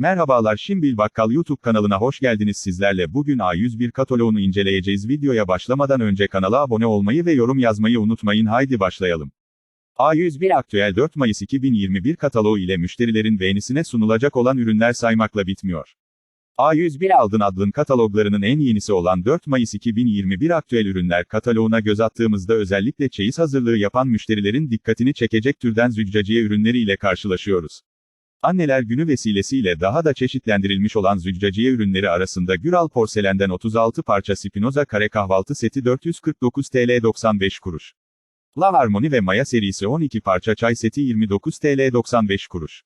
Merhabalar Şimbil Bakkal YouTube kanalına hoş geldiniz sizlerle bugün A101 kataloğunu inceleyeceğiz videoya başlamadan önce kanala abone olmayı ve yorum yazmayı unutmayın haydi başlayalım. A101 aktüel 4 Mayıs 2021 kataloğu ile müşterilerin beğenisine sunulacak olan ürünler saymakla bitmiyor. A101 Aldın adlın kataloglarının en yenisi olan 4 Mayıs 2021 aktüel ürünler kataloğuna göz attığımızda özellikle çeyiz hazırlığı yapan müşterilerin dikkatini çekecek türden züccaciye ürünleri ile karşılaşıyoruz. Anneler günü vesilesiyle daha da çeşitlendirilmiş olan züccaciye ürünleri arasında Güral Porselen'den 36 parça Spinoza kare kahvaltı seti 449 TL 95 kuruş. La Harmony ve Maya serisi 12 parça çay seti 29 TL 95 kuruş.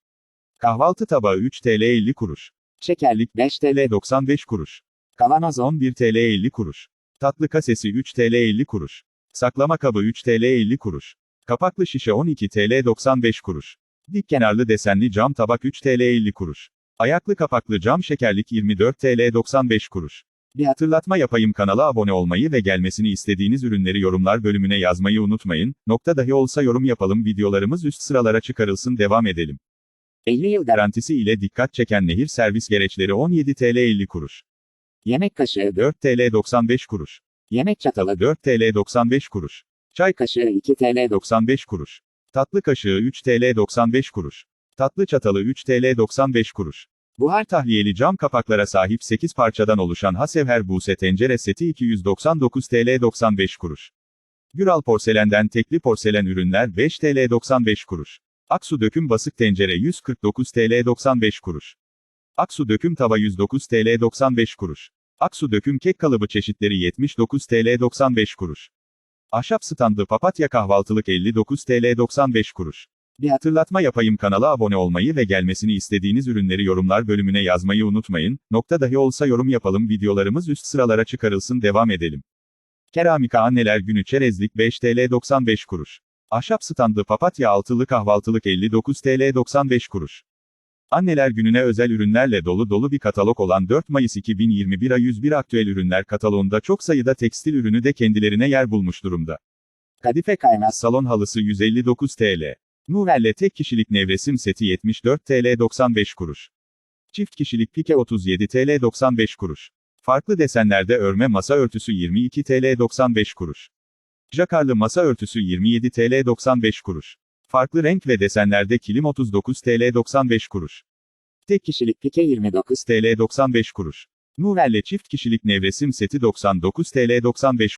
Kahvaltı tabağı 3 TL 50 kuruş. Şekerlik 5 TL 95 kuruş. Kavanoz 11 TL 50 kuruş. Tatlı kasesi 3 TL 50 kuruş. Saklama kabı 3 TL 50 kuruş. Kapaklı şişe 12 TL 95 kuruş. Dik kenarlı desenli cam tabak 3 TL 50 kuruş. Ayaklı kapaklı cam şekerlik 24 TL 95 kuruş. Bir hatırlatma yapayım kanala abone olmayı ve gelmesini istediğiniz ürünleri yorumlar bölümüne yazmayı unutmayın. Nokta dahi olsa yorum yapalım videolarımız üst sıralara çıkarılsın devam edelim. 50 yıl garantisi ile dikkat çeken nehir servis gereçleri 17 TL 50 kuruş. Yemek kaşığı 4 TL 95 kuruş. Yemek çatalı 4 TL 95 kuruş. Çay kaşığı 2 TL 95 kuruş. Tatlı kaşığı 3 TL 95 kuruş. Tatlı çatalı 3 TL 95 kuruş. Buhar tahliyeli cam kapaklara sahip 8 parçadan oluşan Hasevher Buse tencere seti 299 TL 95 kuruş. Güral porselenden tekli porselen ürünler 5 TL 95 kuruş. Aksu döküm basık tencere 149 TL 95 kuruş. Aksu döküm tava 109 TL 95 kuruş. Aksu döküm kek kalıbı çeşitleri 79 TL 95 kuruş. Ahşap standı papatya kahvaltılık 59 TL 95 kuruş. Bir hatırlatma yapayım kanala abone olmayı ve gelmesini istediğiniz ürünleri yorumlar bölümüne yazmayı unutmayın. Nokta dahi olsa yorum yapalım videolarımız üst sıralara çıkarılsın devam edelim. Keramika Anneler Günü Çerezlik 5 TL 95 kuruş. Ahşap standı papatya altılı kahvaltılık 59 TL 95 kuruş. Anneler gününe özel ürünlerle dolu dolu bir katalog olan 4 Mayıs 2021 A101 aktüel ürünler kataloğunda çok sayıda tekstil ürünü de kendilerine yer bulmuş durumda. Kadife kaymaz salon halısı 159 TL. Nurelle tek kişilik nevresim seti 74 TL 95 kuruş. Çift kişilik pike 37 TL 95 kuruş. Farklı desenlerde örme masa örtüsü 22 TL 95 kuruş. Jakarlı masa örtüsü 27 TL 95 kuruş. Farklı renk ve desenlerde kilim 39 TL 95 kuruş. Tek kişilik pike 29 TL 95 kuruş. Nurelle çift kişilik nevresim seti 99 TL 95